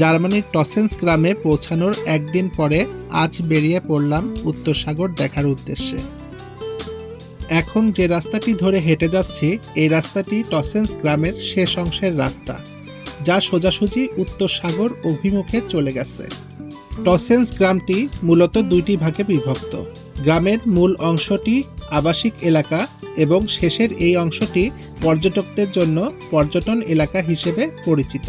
জার্মানির টসেন্স গ্রামে পৌঁছানোর একদিন পরে আজ বেরিয়ে পড়লাম উত্তর সাগর দেখার উদ্দেশ্যে। এখন যে রাস্তাটি ধরে হেঁটে যাচ্ছি, এই রাস্তাটি টসেন্স গ্রামের শেষ অংশের রাস্তা, যা সোজাসুজি উত্তর সাগর অভিমুখে চলে গেছে। টসেন্স গ্রামটি মূলত দুইটি ভাগে বিভক্ত। গ্রামের মূল অংশটি আবাসিক এলাকা এবং শেষের এই অংশটি পর্যটকদের জন্য পর্যটন এলাকা হিসেবে পরিচিত।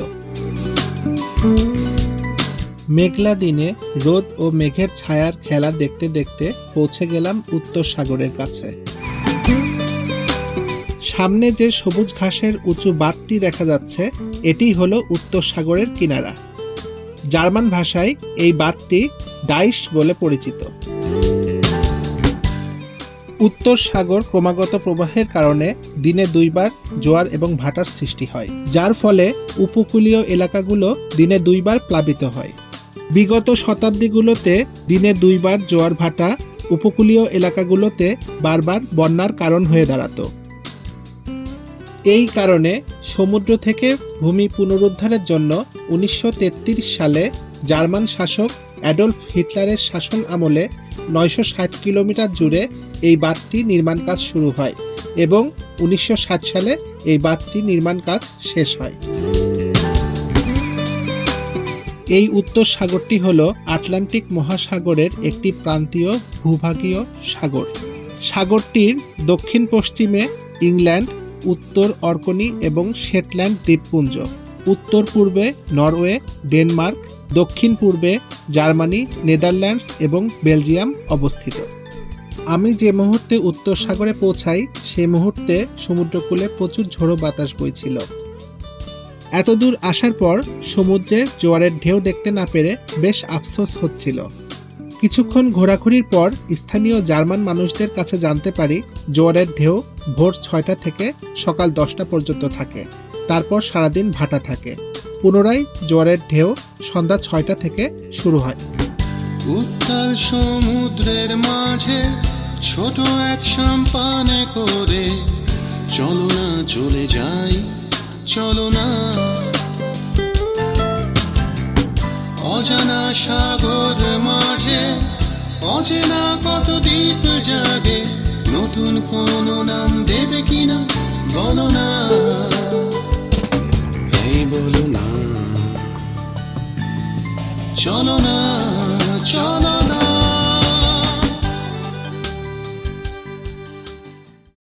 মেঘলা দিনে রোদ ও মেঘের ছায়ার খেলা দেখতে দেখতে পৌঁছে গেলাম উত্তর সাগরের কাছে। সামনে যে সবুজ ঘাসের উঁচু বাঁধটি দেখা যাচ্ছে, এটি হলো উত্তর সাগরের কিনারা। জার্মান ভাষায় এই বাঁধটি ডাইশ বলে পরিচিত। উত্তর সাগর ক্রমাগত প্রবাহের কারণে দিনে দুইবার জোয়ার এবং ভাটার সৃষ্টি হয়, যার ফলে উপকূলীয় এলাকাগুলো দিনে দুইবার প্লাবিত হয়। বিগত শতাব্দীগুলোতে দিনে দুইবার জোয়ার ভাটা উপকূলীয় এলাকাগুলোতে বারবার বন্যার কারণ হয়ে দাঁড়াতো। এই কারণে সমুদ্র থেকে ভূমি পুনরুদ্ধারের জন্য উনিশশো তেত্রিশ সালে জার্মান শাসক অ্যাডলফ হিটলারের শাসন আমলে নয়শো ষাট কিলোমিটার জুড়ে এই বাঁধটি নির্মাণ কাজ শুরু হয় এবং উনিশশো সালে এই বাঁধটি নির্মাণ কাজ শেষ হয়। এই উত্তর সাগরটি হল আটলান্টিক মহাসাগরের একটি প্রান্তীয় ভূভাগীয় সাগর। সাগরটির দক্ষিণ পশ্চিমে ইংল্যান্ড উত্তর অর্কনি এবং শেটল্যান্ড দ্বীপপুঞ্জ। উত্তর পূর্বে নরওয়ে, ডেনমার্ক, দক্ষিণ পূর্বে জার্মানি, নেদারল্যান্ডস এবং বেলজিয়াম অবস্থিত। আমি যে মুহূর্তে উত্তর সাগরে পৌঁছাই, সে মুহূর্তে সমুদ্রকূলে প্রচুর ঝোড়ো বাতাস বইছিল। এতদূর আসার পর সমুদ্রে জোয়ারের ঢেউ দেখতে না পেরে বেশ আফসোস হচ্ছিল। কিছুক্ষণ ঘোরাঘুরির পর স্থানীয় জার্মান মানুষদের কাছে জানতে পারি, জোয়ারের ঢেউ ভোর ছয়টা থেকে সকাল দশটা পর্যন্ত থাকে। তারপর সারাদিন ভাটা থাকে। পুনরায় জোয়ারের ঢেউ সন্ধ্যা ছয়টা থেকে শুরু হয়। উত্তাল সমুদ্রের মাঝে ছোট এক সাম্পানে করে, চলো না চলে যাই, চলো না। অজানা সাগর মাঝে অচেনা কত দ্বীপ জাগে, নতুন কোন নাম দেবে কিনা? বলো না। না। চলো না।